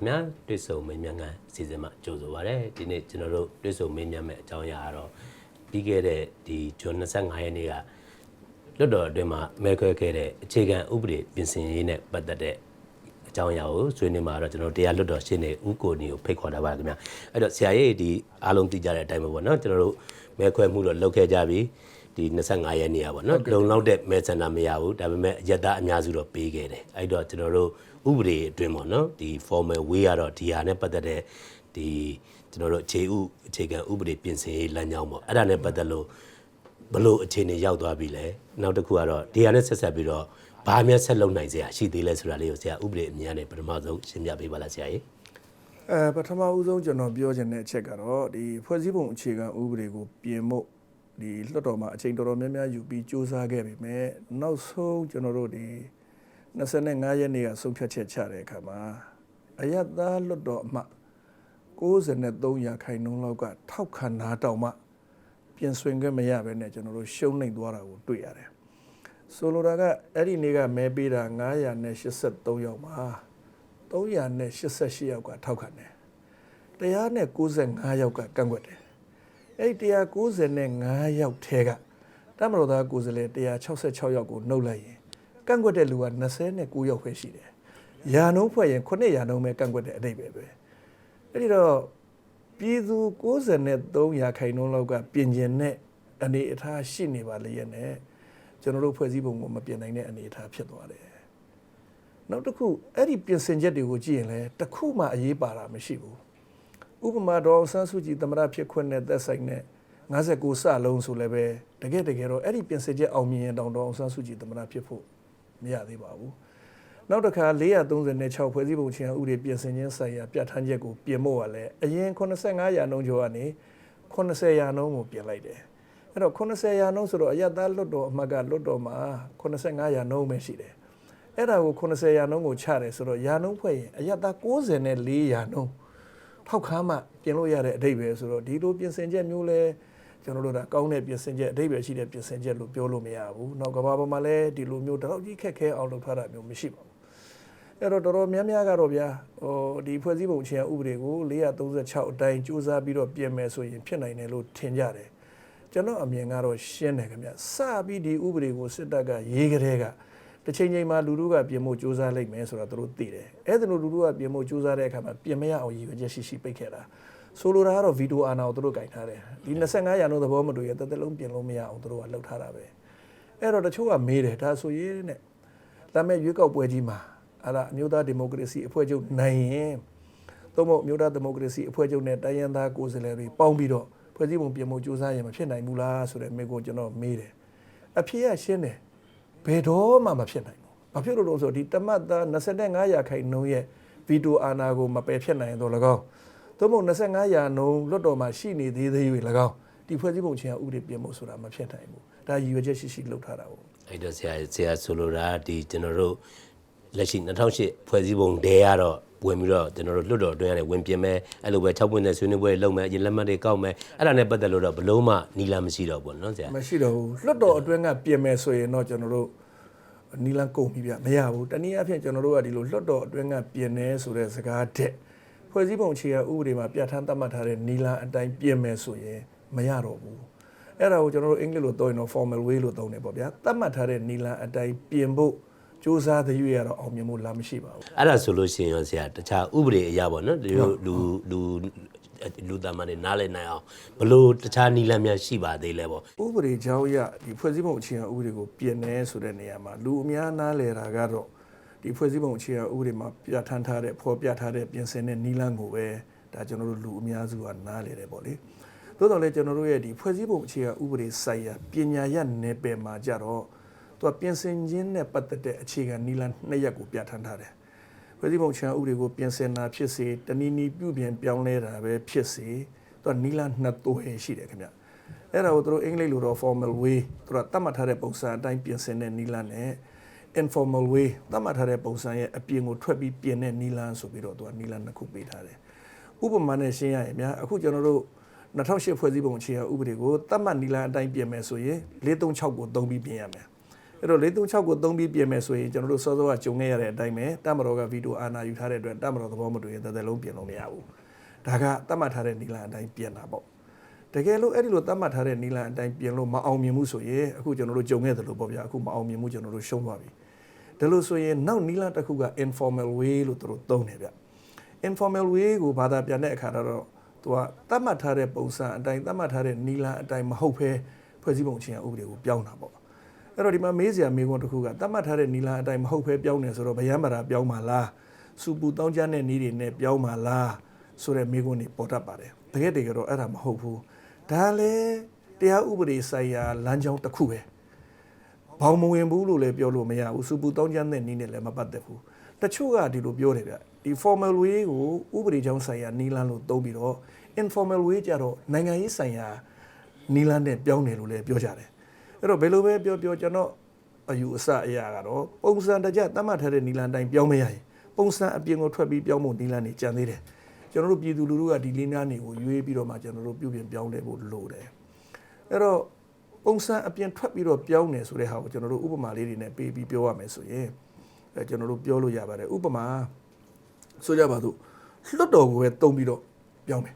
ခင်ဗျာတွေ့ဆုံမေးမြန်းခန်းစီစဉ်မှာကြိုဆိုပါရစေဒီနေ့ကျွန်တော်တို့တွေ့ဆုံမေးမြန်းမဲ့အကြောင်းအရာကတော့ပြီးခဲ့တဲ့ဒီဇွန်25ရက်နေ့ကလွတ်တော်အတွင်းမှာမဲခွဲခဲ့တဲ့အခြေခံဥပဒေပြင်ဆင်ရေးနဲ့ပတ်သက်တဲ့အကြောင်းအရာကိုဆွေးနွေးမှာတော့ကျွန်တော်တရားလွတ်တော်ရှင်းနေဦးကိုနီကိုဖိတ်ခေါ်တာပါခင်ဗျာအဲ့တော့ဆရာကြီးဒီအားလုံးသိကြတဲ့အတိုင်းပဲပေါ့နော်ကျွန်တော်တို့မဲခွဲမှုတော့လုပ်ခဲ့ကြပြီဒီ25ရက်နေ့อ่ะပေါ့နော်လုံလောက်တဲ့မဲစန္ဒမရဘူးဒါပေမဲ့အယက်သားအများစုတော့ပေးခဲ့တယ်အဲ့တော့ကျွန်တော်တို့ ဥပဒေအတွင်းပေါ့နော်ဒီ formal way ကတော့ဒီဟာနဲ့ပတ်သက်တဲ့ဒီကျွန်တော်တို့အခြေဥအခြေခံဥပဒေပြင်ဆင်ရေးလမ်းကြောင်းပေါ့အဲ့ဒါနဲ့ပတ်သက်လို့ဘလို့အခြေအနေရောက်သွားပြီလဲနောက်တစ်ခုကတော့ဒီဟာနဲ့ဆက်ဆက်ပြီးတော့ဘာမှဆက်လုပ်နိုင်စရာရှိသေးလဲဆိုတာလေးကိုဆရာဥပဒေအမြင်နဲ့ပထမဆုံးရှင်းပြပေးပါလားဆရာကြီးအဲပထမဦးဆုံးကျွန်တော်ပြောချင်တဲ့အချက်ကတော့ဒီဖွဲ့စည်းပုံအခြေခံဥပဒေကိုပြင်ဖို့ဒီလွှတ်တော်မှာအချိန်တော်တော်များများယူပြီးစ조사ခဲ့ပြီမဲ့နောက်ဆုံးကျွန်တော်တို့ဒီ 25ရက်နေ့ကဆုံးဖြတ်ချက်ချတဲ့အခါမှာအယက်သားလွှတ်တော်အမှ93ရာခိုင်နှုန်းလောက်ကထောက်ခံတာတောင်မှပြင်ဆင်ခွင့်မရဘဲနဲ့ကျွန်တော်တို့ရှုံးနိမ့်သွားတာကိုတွေ့ရတယ်ဆိုလိုတာကအဲ့ဒီနေ့ကမဲပေးတာ983ယောက်မှာ388ယောက်ကထောက်ခံတယ်တရားနဲ့95ယောက်ကကန့်ကွက်တယ်အဲ့ဒီ195ယောက်ထဲကတမတော်သားကိုယ်စားလှယ်166ယောက်ကိုနှုတ်လိုက်ရင် ကန့်ကွက်တဲ့လူက29ယောက်ပဲရှိတယ်ယာနှုံးဖွဲ့ရင်9ယာနှုံးပဲကန့်ကွက်တဲ့အတိတ်ပဲပဲအဲ့ဒီတော့ပြည်သူ63ရာခိုင်နှုန်းလောက်ကပြင်ကျင်တဲ့အနေအထားရှိနေပါလေရဲ့နဲ့ကျွန်တော်တို့ဖွဲ့စည်းပုံကိုမပြင်နိုင်တဲ့အနေအထားဖြစ်သွားတယ်နောက်တစ်ခုအဲ့ဒီပြင်ဆင်ချက်တွေကိုကြည့်ရင်လည်းတစ်ခုမှအရေးပါတာမရှိဘူးဥပမာတော်အောင်ဆန်းစုကြည်သမရဖြစ်ခွင့်နဲ့သက်ဆိုင်တဲ့59စလုံးဆိုလည်းပဲတကယ်တကယ်တော့အဲ့ဒီပြင်ဆင်ချက်အောင်မြင်ရင်တောင်တော်အောင်ဆန်းစုကြည်သမရဖြစ်ဖို့ မရသေးပါဘူးနောက်တစ်ခါ436ဖွဲ့စည်းပုံချင်းဥပဒေပြင်ဆင်ခြင်းဆိုင်ရာပြဋ္ဌာန်းချက်ကိုပြင်ဖို့ကလည်းအရင်85ရာနှုန်းကျော်ကနေ80ရာနှုန်းကိုပြင်လိုက်တယ်အဲ့တော့80ရာနှုန်းဆိုတော့အရသာလွတ်တော်အမှတ်ကလွတ်တော်မှာ85ရာနှုန်းပဲရှိတယ်အဲ့ဒါကို80ရာနှုန်းကိုချတယ်ဆိုတော့ရာနှုန်းဖွဲ့ရင်အရသာ94ရာနှုန်းထောက်ခမ်းမှပြင်လို့ရတဲ့အဓိပ္ပာယ်ဆိုတော့ဒီလိုပြင်ဆင်ချက်မျိုးလဲ ကျွန်တော်တို့ကကောင်းတဲ့ပြင်ဆင်ချက်အဓိပ္ပာယ်ရှိတဲ့ပြင်ဆင်ချက်လို့ပြောလို့မရဘူး။နောက်ကဘာပေါ်မှာလဲဒီလိုမျိုးတော့ကြီးခက်ခဲအောင်လုပ်ထားတာမျိုးမရှိပါဘူး။အဲ့တော့တော်တော်များများကတော့ဗျာဟိုဒီဖွဲ့စည်းပုံအခြေခံဥပဒေကို436အတိုင်းစူးစမ်းပြီးတော့ပြင်မယ်ဆိုရင်ဖြစ်နိုင်တယ်လို့ထင်ကြတယ်။ကျွန်တော်အမြင်ကတော့ရှင်းတယ်ခင်ဗျ။စပြီးဒီဥပဒေကိုစစ်တပ်ကရေးကြတဲ့ကတစ်ချိန်ချိန်မှာလူတို့ကပြင်ဖို့စူးစမ်းလိုက်မယ်ဆိုတော့သူတို့သိတယ်အဲ့ဒါလို့လူတို့ကပြင်ဖို့စူးစမ်းတဲ့အခါမှာပြင်မရအောင်ရည်ရွယ်ချက်ရှိရှိပိတ်ခဲ့တာ ဆိုလိုတာကတော့ဗီဒီယိုအာနာကိုသူတို့ကင်ထားတယ်ဒီ25ရာနှုန်းသဘောမတူရတသက်လုံးပြင်လို့မရအောင်သူတို့ကလှုပ်ထားတာပဲအဲ့တော့တချို့ကမေးတယ်ဒါဆိုရင်တဲ့ဒါမဲ့ရွေးကောက်ပွဲကြီးမှာအဲ့ဒါအမျိုးသားဒီမိုကရေစီအဖွဲ့ချုပ်နိုင်ရင်သို့မဟုတ်အမျိုးသားဒီမိုကရေစီအဖွဲ့ချုပ်နဲ့တိုင်းရင်းသားကိုယ်စားလှယ်တွေပေါင်းပြီးတော့ဖွဲ့စည်းပုံပြင်ဖို့စူးစမ်းရင်မဖြစ်နိုင်ဘူးလားဆိုတဲ့မေးခွန်းကျွန်တော်မေးတယ်အဖြေကရှင်းတယ်ဘယ်တော့မှမဖြစ်နိုင်ဘူး။ဘာဖြစ်လို့လဲဆိုတော့ဒီတမတ်သား25ရာခိုင်နှုန်းရဲ့ဗီတိုအာဏာကိုမပယ်ဖြစ်နိုင်တော့၎င်း သို့မဟုတ်25ရာနှုန်းလွတ်တော်မှာရှိနေသေးသေး၍၎င်းဒီဖွဲ့စည်းပုံချင်းဥပဒေပြင်ဖို့ဆိုတာမဖြစ်နိုင်ဘူးဒါရည်ရွယ်ချက်ရှိရှိလုပ်ထားတာပေါ့အဲ့တော့ဆရာဆရာဆိုလိုတာဒီကျွန်တော်တို့လက်ရှိ2008ဖွဲ့စည်းပုံတဲကတော့ဝင်ပြီးတော့ကျွန်တော်တို့လွတ်တော်အတွင်းကနေဝင်ပြင်မယ်အဲ့လိုပဲ6ပွင့်တဲ့ဆွေးနွေးပွဲလုပ်မယ်အရင်လက်မှတ်တွေကောက်မယ်အဲ့ဒါနဲ့ပတ်သက်လို့တော့ဘလုံးမှနီလာမရှိတော့ဘူးနော်ဆရာမရှိတော့ဘူးလွတ်တော်အတွင်းကပြင်မယ်ဆိုရင်တော့ကျွန်တော်တို့နီလန်ကုန်ပြီဗျမရဘူးတနည်းအားဖြင့်ကျွန်တော်တို့ကဒီလိုလွတ်တော်အတွင်းကပြင်နေဆိုတဲ့စကားတဲ့ ဖွဲ့စည်းပုံအခြေခံဥပဒေမှာပြဋ္ဌာန်းသတ်မှတ်ထားတဲ့နီလန်အတိုင်းပြင်မယ်ဆိုရင်မရတော့ဘူး။အဲ့ဒါကိုကျွန်တော်တို့အင်္ဂလိပ်လိုသုံးရင်တော့ formal way လို့သုံးတယ်ပေါ့ဗျာ။သတ်မှတ်ထားတဲ့နီလန်အတိုင်းပြင်ဖို့စူးစမ်းတဲ့ရွေးရတော့အောင်မြင်မှုလာမရှိပါဘူးအဲ့ဒါဆိုလို့ရှိရင်ရောဆရာတခြားဥပဒေအရာပေါ့နော်ဒီလိုလူလူလူသားမတွေနားလည်နိုင်အောင်ဘလို့တခြားနီလန်းများရှိပါသေးလဲပေါ့ဥပဒေကြောင်းအရဒီဖွဲ့စည်းပုံအခြေခံဥပဒေကိုပြင်နေဆိုတဲ့နေရာမှာလူအများနားလည်တာကတော့ ဒီဖွဲ့စည်းပုံအခြေခံဥပဒေမှာပြဋ္ဌာန်းထားတဲ့ဖော်ပြထားတဲ့ပြင်ဆင်တဲ့နီလန်းကိုပဲဒါကျွန်တော်တို့လူအများစုကနားလည်တယ်ပေါ့လေသို့တော်လည်းကျွန်တော်တို့ရဲ့ဒီဖွဲ့စည်းပုံအခြေခံဥပဒေဆိုင်ရာပညာရပ်နယ်ပယ်မှာကြတော့သူကပြင်ဆင်ခြင်းနဲ့ပတ်သက်တဲ့အခြေခံနီလန်းနှစ်ရပ်ကိုပြဋ္ဌာန်းထားတယ်ဖွဲ့စည်းပုံချန်ဥပဒေကိုပြင်ဆင်တာဖြစ်စေတနည်းနည်းပြုပြင်ပြောင်းလဲတာပဲဖြစ်စေသူကနီလာနှစ်သွဲရှိတယ်ခင်ဗျအဲ့ဒါကိုသူတို့အင်္ဂလိပ်လိုတော့ formal way သူကတတ်မှတ်ထားတဲ့ပုံစံအတိုင်းပြင်ဆင်တဲ့နီလာနဲ့ informal way တတ်မှတ်ထားတဲ့ပုံစံရဲ့အပြင်ကိုထွက်ပြီးပြင်တဲ့နီလာဆိုပြီးတော့သူကနီလာနှစ်ခုပေးထားတယ်ဥပမာနဲ့ရှင်းရရင်ဗျာအခုကျွန်တော်တို့2008ဖွဲ့စည်းပုံအခြေခံဥပဒေကိုတတ်မှတ်နီလာအတိုင်းပြင်မယ်ဆိုရင်436ကိုသုံးပြီးပြင်ရမယ်အဲ့တော့436ကိုသုံးပြီးပြင်မယ်ဆိုရင်ကျွန်တော်တို့စောစောကကြုံခဲ့ရတဲ့အတိုင်းပဲတမတော်ကဗီဒီယိုအာနာယူထားတဲ့အတွက်တမတော်သဘောမတူရင်တစ်သက်လုံးပြင်လို့မရဘူးဒါကတတ်မှတ်ထားတဲ့နီလန်အတိုင်းပြင်တာပေါ့ တကယ်လို့အဲ့ဒီလိုတတ်မှတ်ထားတဲ့နီလန်အတိုင်းပြင်လို့မအောင်မြင်မှုဆိုရင်အခုကျွန်တော်တို့ကြုံခဲ့သလိုပေါ့ဗျာအခုမအောင်မြင်မှုကျွန်တော်တို့ရှုံးသွားပြီဒါလို့ဆိုရင်နောက်နီလန်တစ်ခုက informal way လို့သူတို့သုံးတယ်ဗျ informal way ကိုဘာသာပြန်တဲ့အခါတော့သူကတတ်မှတ်ထားတဲ့ပုံစံအတိုင်းတတ်မှတ်ထားတဲ့နီလန်အတိုင်းမဟုတ်ဘဲဖွဲ့စည်းပုံအခြေခံဥပဒေကိုပြောင်းတာပေါ့အဲ့တော့ဒီမှာမေးစရာမေးခွန်းတစ်ခုကတတ်မှတ်ထားတဲ့နီလန်အတိုင်းမဟုတ်ဘဲပြောင်းနေဆိုတော့ဗျမ်းမာတာပြောင်းပါလားစူပူတောင်းကြတဲ့နီးတွေနဲ့ပြောင်းပါလားဆိုတဲ့မေးခွန်းတွေပေါ်တတ်ပါတယ်တကယ်တကယ်တော့အဲ့ဒါမဟုတ်ဘူး ဒါလည်းတရားဥပဒေဆိုင်ရာလမ်းကြောင်းတစ်ခုပဲဘောင်မဝင်ဘူးလို့လည်းပြောလို့မရဘူးစူပူတောင်းကျမ်းတဲ့နီးနဲ့လည်းမပတ်သက်ဘူးတချို့ကဒီလိုပြောတယ်ဗျဒီ formal way ကိုဥပဒေကြောင်းဆိုင်ရာနီးလန်းလို့သုံးပြီးတော့ informal way ကြတော့နိုင်ငံရေးဆိုင်ရာနီးလန်းနဲ့ပြောင်းတယ်လို့လည်းပြောကြတယ်အဲ့တော့ဘယ်လိုပဲပြောပြောကျွန်တော်အယူအဆအရာကတော့ပုံစံတကြတတ်မှတ်ထားတဲ့နီးလန်းတိုင်းပြောင်းမရရင်ပုံစံအပြင်ကိုထွက်ပြီးပြောင်းဖို့နီးလန်းနေကြံသေးတယ် ကျွန်တော်တို့ပြည်သူလူထုကဒီလင်းနားနေကိုရွေးပြီးတော့မှကျွန်တော်တို့ပြုပြင်ပြောင်းလဲဖို့လိုတယ်အဲ့တော့ပုံစံအပြင်ထွက်ပြီးတော့ပြောင်းနေဆိုတဲ့ဟာကိုကျွန်တော်တို့ဥပမာလေးတွေနဲ့ပေးပြီးပြောရမယ်ဆိုရင်အဲကျွန်တော်တို့ပြောလို့ရပါတယ်ဥပမာဆိုကြပါစို့လွတ်တော်ကိုပဲတုံပြီးတော့ပြောင်းမယ်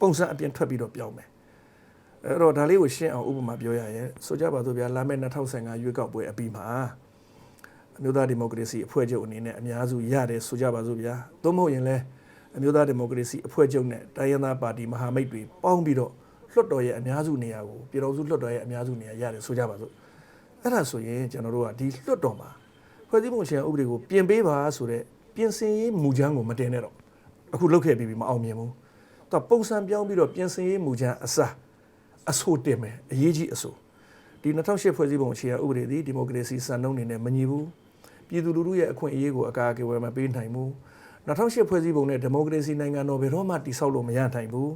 ပုံစံအပြင်ထွက်ပြီးတော့ပြောင်းမယ်အဲ့တော့ဒါလေးကိုရှင်းအောင်ဥပမာပြောရရင်ဆိုကြပါစို့ဗျာလာမယ့်2015ရွေးကောက်ပွဲအပြီးမှာအမျိုးသားဒီမိုကရေစီအဖွဲ့ချုပ်အနေနဲ့အများစုရတယ်ဆိုကြပါစို့ဗျာသို့မဟုတ်ရင်လည်း အမျိုးသားဒီမိုကရေစီအဖွဲ့ချုပ်နဲ့တိုင်းရင်းသားပါတီမဟာမိတ်တွေပေါင်းပြီးတော့လွှတ်တော်ရဲ့အများစုနေရာကိုပြည်တော်စုလွှတ်တော်ရဲ့အများစုနေရာရတယ်ဆိုကြပါစို့အဲ့ဒါဆိုရင်ကျွန်တော်တို့ကဒီလွှတ်တော်မှာဖွဲ့စည်းပုံအခြေခံဥပဒေကိုပြင်ပေးပါဆိုတဲ့ပြင်ဆင်ရေးမူကြမ်းကိုမတင်နဲ့တော့အခုလုတ်ခဲ့ပြီးပြီမအောင်မြင်ဘူးတော့ပုံစံပြောင်းပြီးတော့ပြင်ဆင်ရေးမူကြမ်းအစားအဆိုတင်မယ်အရေးကြီးအဆိုဒီ2008ဖွဲ့စည်းပုံအခြေခံဥပဒေသည်ဒီမိုကရေစီစံနှုန်းတွေနဲ့မညီဘူးပြည်သူလူထုရဲ့အခွင့်အရေးကိုအကာအကွယ်မပေးနိုင်ဘူး 2008ဖွဲ့စည်းပုံနဲ့ဒီမိုကရေစီနိုင်ငံတော်ဘယ်တော့မှတည်ဆောက်လို့မရနိုင်ဘူး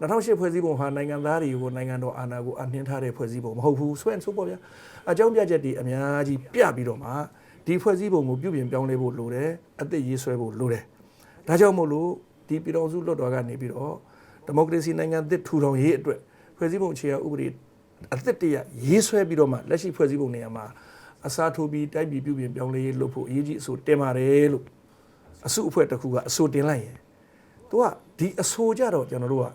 2008ဖွဲ့စည်းပုံဟာနိုင်ငံသားတွေကိုနိုင်ငံတော်အာဏာကိုအနှင်းထားတဲ့ဖွဲ့စည်းပုံမဟုတ်ဘူးဆွဲဆိုပေါ့ဗျာအကြောင်းပြချက်တွေအများကြီးပြပြီးတော့မှဒီဖွဲ့စည်းပုံကိုပြုပြင်ပြောင်းလဲဖို့လိုတယ်အသက်ရေးဆွဲဖို့လိုတယ်ဒါကြောင့်မို့လို့ဒီပြည်တော်စုလွှတ်တော်ကနေပြီးတော့ဒီမိုကရေစီနိုင်ငံသစ်ထူထောင်ရေးအတွက်ဖွဲ့စည်းပုံအခြေခံဥပဒေအသစ်တရရေးဆွဲပြီးတော့မှလက်ရှိဖွဲ့စည်းပုံနေရာမှာအစားထိုးပြီးတိုက်ပြီးပြုပြင်ပြောင်းလဲရေးလုပ်ဖို့အရေးကြီးအဆိုတင်ပါတယ်လို့ အစုအဖွဲ့တစ်ခုကအဆိုတင်လိုက်ရင်သူကဒီအဆိုကြတော့ကျွန်တော်တို့က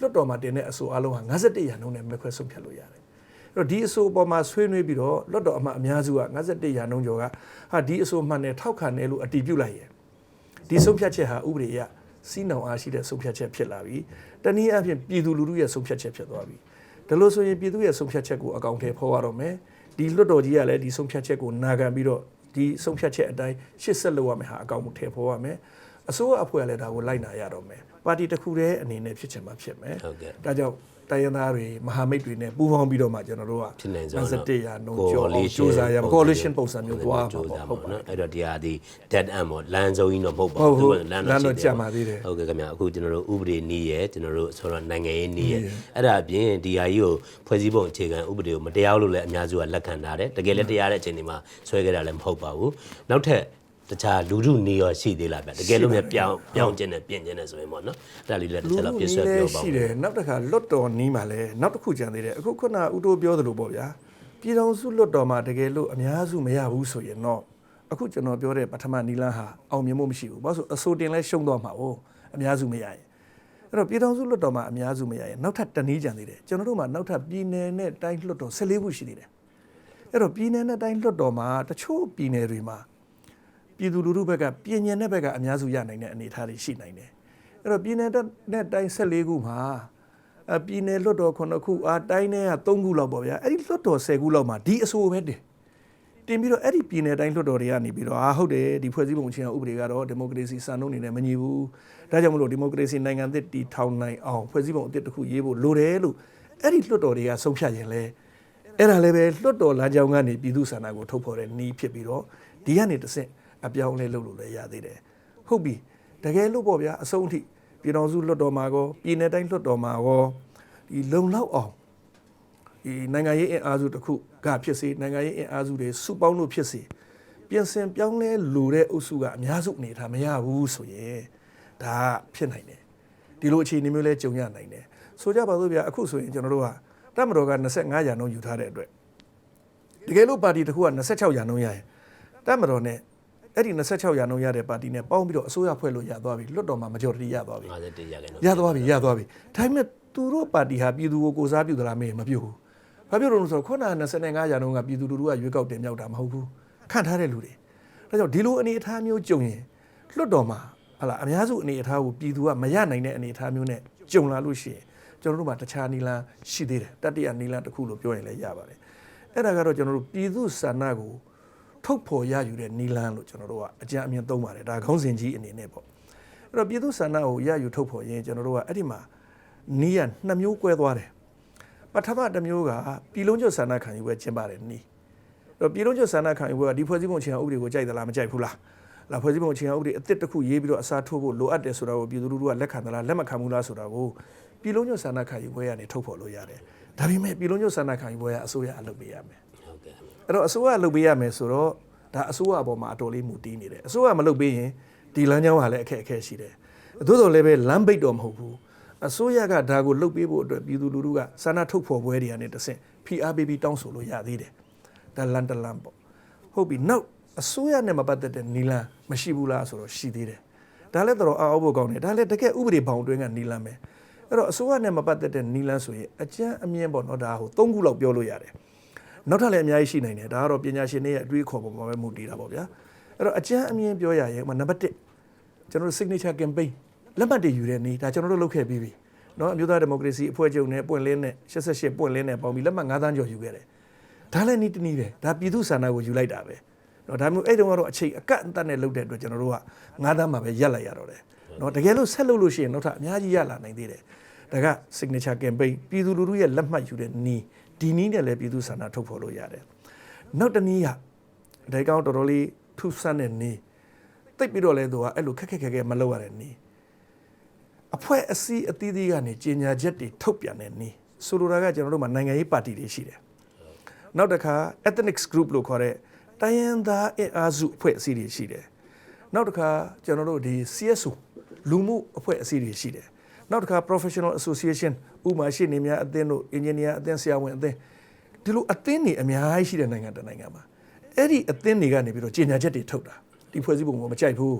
လွတ်တော်မှာတင်တဲ့အဆိုအလုံးဟာ51ရာနှုန်းနဲ့မဲခွဲဆုံးဖြတ်လို့ရတယ်။အဲ့တော့ဒီအဆိုပေါ်မှာဆွေးနွေးပြီးတော့လွတ်တော်အမတ်အများစုက51ရာနှုန်းကျော်ကဟာဒီအဆိုမှန်တယ်ထောက်ခံတယ်လို့အတည်ပြုလိုက်ရင်ဒီဆုံးဖြတ်ချက်ဟာဥပဒေအရစီးနှောင်အားရှိတဲ့ဆုံးဖြတ်ချက်ဖြစ်လာပြီ။တနည်းအားဖြင့်ပြည်သူလူထုရဲ့ဆုံးဖြတ်ချက်ဖြစ်သွားပြီ။ဒါလို့ဆိုရင်ပြည်သူရဲ့ဆုံးဖြတ်ချက်ကိုအကောင့်ထဲဖော်ရတော့မယ်။ဒီလွတ်တော်ကြီးကလည်းဒီဆုံးဖြတ်ချက်ကိုနာခံပြီးတော့ ဒီဆုံးဖြတ်ချက်အတိုင်းရှစ်ဆက်လုပ်ရမယ်ဟာအကောင့်ထဲဖော်ရမယ်။အစိုးရအဖွဲ့ကလည်းဒါကိုလိုက်နာရတော့မယ်။ ပါတီတစ်ခုတည်းအနေနဲ့ဖြစ်ချင်မှဖြစ်မယ်ဟုတ်ကဲ့ဒါကြောင့်တိုင်းရင်းသားတွေမဟာမိတ်တွေနဲ့ပူးပေါင်းပြီးတော့မှကျွန်တော်တို့ကဖြစ်နိုင်ဆုံးတော့21ရာနှုန်းကျော်အောင်စူးစမ်းရမယ် coalition ပုံစံမျိုးသွားမှာကြိုးပေါ့စားဟုတ်ပါပါနော်အဲ့တော့ဒီဟာဒီ dead end ပေါ့လမ်းဆုံးကြီးတော့မဟုတ်ပါဟုတ်ဘူးဟုတ်လမ်းလမ်းတော့တော့ကြာပါသေးတယ်ဟုတ်ကဲ့ခင်ဗျအခုကျွန်တော်တို့ဥပဒေနည်းရယ်ကျွန်တော်တို့ဆိုတော့နိုင်ငံရေးနည်းရယ်နည်းရယ်အဲ့ဒါအပြင်ဒီဟာကြီးကိုဖွဲ့စည်းပုံအခြေခံဥပဒေကိုမတရားလို့လည်းအများစုကလက်ခံထားတယ်တကယ်လည်းတရားတဲ့အချိန်ဒီမှာဆွဲခဲ့တာလည်းမဟုတ်ပါဘူးနောက်ထပ် တခြားလူထုနေရောရှိသေးလားဗျတကယ်လို့များပြောင်းပြောင်းကျင်တယ်ပြင်ကျင်တယ်ဆိုရင်ပေါ့နော်အဲ့ဒါလေးလည်းတစ်ချက်လောက်ပြဆွဲပြောပါရှိဦးတယ်နောက်တစ်ခါလွတ်တော်နီးမှာလဲနောက်တစ်ခုကြံသေးတယ်အခုခုနဦးတိုးပြောသလိုပေါ့ဗျာပြည်တော်စုလွတ်တော်မှာတကယ်လို့အများစုမရဘူးဆိုရင်တော့အခုကျွန်တော်ပြောတဲ့ပထမနီလန်းဟာအောင်မြင်မှုမရှိဘူးဘာလို့ဆိုအစိုးတင်လဲရှုံးသွားမှာ哦အများစုမရရင်အဲ့တော့ပြည်တော်စုလွတ်တော်မှာအများစုမရရင်နောက်ထပ်တနည်းကြံသေးတယ်ကျွန်တော်တို့မှာနောက်ထပ်ပြည်နယ်နဲ့တိုင်းလွတ်တော်14ခုရှိသေးတယ်အဲ့တော့ပြည်နယ်နဲ့တိုင်းလွတ်တော်မှာတချို့ပြည်နယ်တွေမှာ ပြည်သူလူထုဘက်ကပြည်ညင်တဲ့ဘက်ကအများစုရနိုင်တဲ့အနေအထားတွေရှိနိုင်တယ်။အဲ့တော့ပြည်နယ်နဲ့တိုင်း14ခုမှာအပြည်နယ်လွတ်တော်9ခုအာတိုင်းနဲ့က3ခုလောက်ပေါ့ဗျာ။အဲ့ဒီလွတ်တော်10ခုလောက်မှာဒီအဆိုပဲတင်။တင်ပြီးတော့အဲ့ဒီပြည်နယ်တိုင်းလွတ်တော်တွေကနေပြီးတော့အာဟုတ်တယ်ဒီဖွဲ့စည်းပုံချင်းဥပဒေကတော့ဒီမိုကရေစီစံနှုန်းတွေနဲ့မညီဘူး။ဒါကြောင့်မလို့ဒီမိုကရေစီနိုင်ငံသစ်တည်ထောင်နိုင်အောင်ဖွဲ့စည်းပုံအသစ်တစ်ခုရေးဖို့လိုတယ်လို့အဲ့ဒီလွတ်တော်တွေကဆုံးဖြတ်ရင်လဲအဲ့ဒါလည်းပဲလွတ်တော်လမ်းကြောင်းကနေပြည်သူ့ဆန္ဒကိုထုတ်ဖော်တဲ့နီးဖြစ်ပြီးတော့ဒီကနေတစ်ဆင့် အပြောင်းအလဲလုပ်လို့လည်းရသေးတယ်ဟုတ်ပြီတကယ်လို့ပေါ့ဗျာအဆုံးအထိပြည်တော်စုလွတ်တော်မှာကောပြည်내တိုင်းလွတ်တော်မှာကောဒီလုံလောက်အောင်ဒီနိုင်ငံရေးအင်အားစုတစ်ခုကဖြစ်စေနိုင်ငံရေးအင်အားစုတွေစုပေါင်းလို့ဖြစ်စေပြင်ဆင်ပြောင်းလဲလိုတဲ့အုပ်စုကအများစုအနေထားမရဘူးဆိုရင်ဒါဖြစ်နိုင်တယ်ဒီလိုအခြေအနေမျိုးလဲကြုံရနိုင်တယ်ဆိုကြပါစို့ဗျာအခုဆိုရင်ကျွန်တော်တို့ကတပ်မတော်က25ရာနှုန်းယူထားတဲ့အတွက်တတကယ်လို့ပါတီတစ်ခုက26ရာနှုန်းရရင်တက်မတော်နဲ့ အဲ့ဒီ26ရာနှုန်းရတဲ့ပါတီနဲ့ပေါင်းပြီးတော့အစိုးရဖွဲ့လို့ရသွားပြီလွတ်တော်မှာ majority ရသွားပြီ51ရာခိုင်နှုန်းရသွားပြီရသွားပြီဒါပေမဲ့သူတို့ပါတီဟာပြည်သူကိုကိုစားပြုသလားမေးရင်မပြုတ်ဘူးဘာဖြစ်လို့လဲဆိုတော့ခုနက25ရာနှုန်းကပြည်သူလူထုကရွေးကောက်တင်မြောက်တာမဟုတ်ဘူးခန့်ထားတဲ့လူတွေဒါကြောင့်ဒီလိုအနေအထားမျိုးကြုံရင်လွတ်တော်မှာဟလာအများစုအနေအထားကိုပြည်သူကမရနိုင်တဲ့အနေအထားမျိုးနဲ့ကြုံလာလို့ရှိရင်ကျွန်တော်တို့မှာတခြားနီလန်းရှိသေးတယ်တတိယနီလန်းတစ်ခုလို့ပြောရင်လည်းရပါတယ်အဲ့ဒါကတော့ကျွန်တော်တို့ပြည်သူဆန္ဒကို ထုတ်ဖော်ရယူတဲ့နီလန်းလို့ကျွန်တော်တို့ကအကြံအမြင်သုံးပါတယ်ဒါခေါင်းစဉ်ကြီးအနေနဲ့ပေါ့အဲ့တော့ပြည်သူဆန္ဒကိုရယူထုတ်ဖို့ရင်ကျွန်တော်တို့ကအဲ့ဒီမှာနီးရနှစ်မျိုး꿰သွားတယ်ပထမတစ်မျိုးကပြည်လုံးကျွတ်ဆန္ဒခံယူပွဲကျင်းပါတယ်နီးအဲ့တော့ပြည်လုံးကျွတ်ဆန္ဒခံယူပွဲကဒီဖွဲ့စည်းပုံအခြေခံဥပဒေကိုကြိုက်သလားမကြိုက်ဘူးလားလာဖွဲ့စည်းပုံအခြေခံဥပဒေအသစ်တစ်ခုရေးပြီးတော့အစားထိုးဖို့လိုအပ်တယ်ဆိုတာကိုပြည်သူလူထုကလက်ခံသလားလက်မခံဘူးလားဆိုတာကိုပြည်လုံးကျွတ်ဆန္ဒခံယူပွဲကနေထုတ်ဖို့လို့ရတယ်ဒါပေမဲ့ပြည်လုံးကျွတ်ဆန္ဒခံယူပွဲကအစိုးရအလုပ်ပေးရမယ်ဟုတ်ကဲ့ခင်ဗျ အဲ့တော့အစိုးရလုပ်ပေးရမယ်ဆိုတော့ဒါအစိုးရအပေါ်မှာအတော်လေးမူတည်နေတယ်အစိုးရမလုပ်ပေးရင်ဒီလမ်းကြောင်းကလည်းအခက်အခဲရှိတယ်သို့တော်လည်းပဲလမ်းပိတ်တော့မဟုတ်ဘူးအစိုးရကဒါကိုလုပ်ပေးဖို့အတွက်ပြည်သူလူထုကစာနာထုတ်ဖော်ပွဲတွေကနေတဆင့်ဖိအားပေးပြီးတောင်းဆိုလို့ရသေးတယ်ဒါလန်တလန်ပေါ့ဟုတ်ပြီနောက်အစိုးရနဲ့မပတ်သက်တဲ့နီလန်မရှိဘူးလားဆိုတော့ရှိသေးတယ်ဒါလည်းတော်အောင်ဖို့ကောင်းတယ်ဒါလည်းတကယ်ဥပဒေဘောင်အတွင်းကနီလန်ပဲအဲ့တော့အစိုးရနဲ့မပတ်သက်တဲ့နီလန်ဆိုရင်အကျန်းအမြင့်ပေါ့နော်ဒါဟို၃ခုလောက်ပြောလို့ရတယ် နောက်ထပ်လည်းအများကြီးရှိနိုင်တယ်ဒါကတော့ပညာရှင်တွေရဲ့အတွေးခေါ်ပုံမှာပဲမူတည်တာပေါ့ဗျာအဲ့တော့အကျန်းအမြင်ပြောရရင်ဥပမာနံပါတ်1ကျွန်တော်တို့ signature campaign လက်မှတ်တွေယူတဲ့နေ့ဒါကျွန်တော်တို့လုပ်ခဲ့ပြီးပြီเนาะအမျိုးသားဒီမိုကရေစီအဖွဲ့ချုပ်နဲ့ပွင့်လင်းနဲ့88ပွင့်လင်းနဲ့ပေါင်းပြီးလက်မှတ်9သန်းကျော်ယူခဲ့တယ်ဒါလည်းနေ့တနည်းပဲဒါပြည်သူဆန္ဒကိုယူလိုက်တာပဲเนาะဒါမျိုးအဲ့တုန်းကတော့အချိန်အကန့်အသတ်နဲ့လုပ်တဲ့အတွက်ကျွန်တော်တို့က9သန်းမှာပဲရက်လိုက်ရတော့တယ်เนาะတကယ်လို့ဆက်လုပ်လို့ရှိရင်နောက်ထပ်အများကြီးရလာနိုင်သေးတယ်ဒါက signature campaign ပြည်သူလူထုရဲ့လက်မှတ်ယူတဲ့နေ့ ဒီနည်းနဲ့လည်းပြည်သူဆန္ဒထုတ်ဖော်လို့ရတယ်နောက်တစ်နည်းကဒါကောင်တော်တော်လေးထူးဆန်းတဲ့နေ့တိတ်ပြီးတော့လဲသူကအဲ့လိုခက်ခက်ခဲခဲမလုပ်ရတဲ့နေ့အဖွဲ့အစည်းအသီးသီးကနေကြေညာချက်တွေထုတ်ပြန်တဲ့နေ့ဆိုလိုတာကကျွန်တော်တို့မှာနိုင်ငံရေးပါတီတွေရှိတယ်နောက်တစ်ခါ ethnic group လို့ခေါ်တဲ့တိုင်းရင်းသားအင်အားစုအဖွဲ့အစည်းတွေရှိတယ်နောက်တစ်ခါကျွန်တော်တို့ဒီ CSO လူမှုအဖွဲ့အစည်းတွေရှိတယ် နောက်တစ်ခါ professional association ဥပမာရှိနေများအသင်းတို့ engineer အသင်းဆရာဝန်အသင်းဒီလိုအသင်းတွေအများကြီးရှိတဲ့နိုင်ငံတစ်နိုင်ငံမှာအဲ့ဒီအသင်းတွေကနေပြီးတော့ကြေညာချက်တွေထုတ်တာဒီဖွဲ့စည်းပုံကိုမကြိုက်ဘူး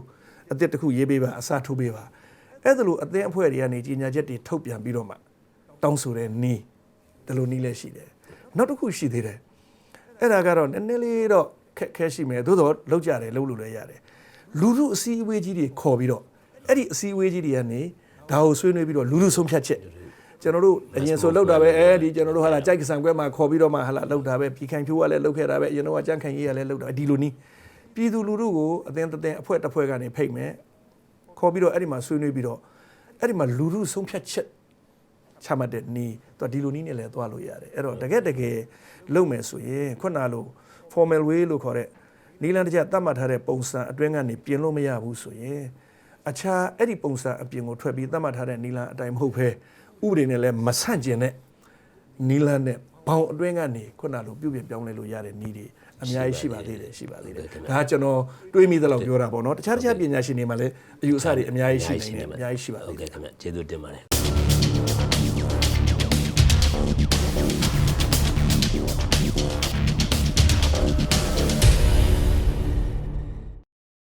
အသစ်တစ်ခုရေးပေးပါအစားထိုးပေးပါအဲ့ဒါလိုအသင်းအဖွဲ့တွေကနေကြီးညာချက်တွေထုတ်ပြန်ပြီးတော့မှတောင်းဆိုတဲ့နီးဒီလိုနီးလည်းရှိတယ်နောက်တစ်ခုရှိသေးတယ်အဲ့ဒါကတော့နည်းနည်းလေးတော့ခက်ခဲရှိမယ်သို့တော့လောက်ကြတယ်လောက်လို့လည်းရတယ်လူလူအစည်းအဝေးကြီးတွေခေါ်ပြီးတော့အဲ့ဒီအစည်းအဝေးကြီးတွေကနေ ဒါကိုဆွေးနွေးပြီးတော့လူလူဆုံးဖြတ်ချက်ကျွန်တော်တို့အရင်ဆိုလောက်တာပဲအဲဒီကျွန်တော်တို့ဟာလာကြိုက်ကဆံကွဲမှာခေါ်ပြီးတော့မှဟာလာလောက်တာပဲပြည်ခိုင်ဖြိုးကလည်းလောက်ခဲ့တာပဲအရင်တော့ကြန့်ခိုင်ကြီးကလည်းလောက်တာဒီလိုနီးပြည်သူလူထုကိုအသင်းတစ်သင်းအဖွဲ့တစ်ဖွဲ့ကနေဖိတ်မယ်ခေါ်ပြီးတော့အဲ့ဒီမှာဆွေးနွေးပြီးတော့အဲ့ဒီမှာလူလူဆုံးဖြတ်ချက်ချမှတ်တဲ့နီးသူကဒီလိုနီးနဲ့လည်းသွားလို့ရတယ်အဲ့တော့တကယ်တကယ်လုပ်မယ်ဆိုရင်ခုနလို formal way လို့ခေါ်တဲ့နီလန်တကျသတ်မှတ်ထားတဲ့ပုံစံအတွင်းကနေပြင်လို့မရဘူးဆိုရင် အခြားအဲ့ဒီပုံစံအပြင်ကိုထွက်ပြီးသတ်မှတ်ထားတဲ့နီလန်အတိုင်းမဟုတ်ဘဲဥပဒေနဲ့လည်းမဆန့်ကျင်တဲ့နီလန်နဲ့ဘောင်အတွင်းကနေခုနလိုပြုပြင်ပြောင်းလဲလို့ရတဲ့နီးတွေအများကြီးရှိပါသေးတယ်ရှိပါသေးတယ်ဒါကကျွန်တော်တွေးမိသလောက်ပြောတာပေါ့နော်တခြားတခြားပညာရှင်တွေမှာလည်းအယူအဆတွေအများကြီးရှိနေတယ်အများကြီးရှိပါဟုသေးတ်တယ်ကဲ့ခင်ဗျကျေးဇူးတင်ပါတယ်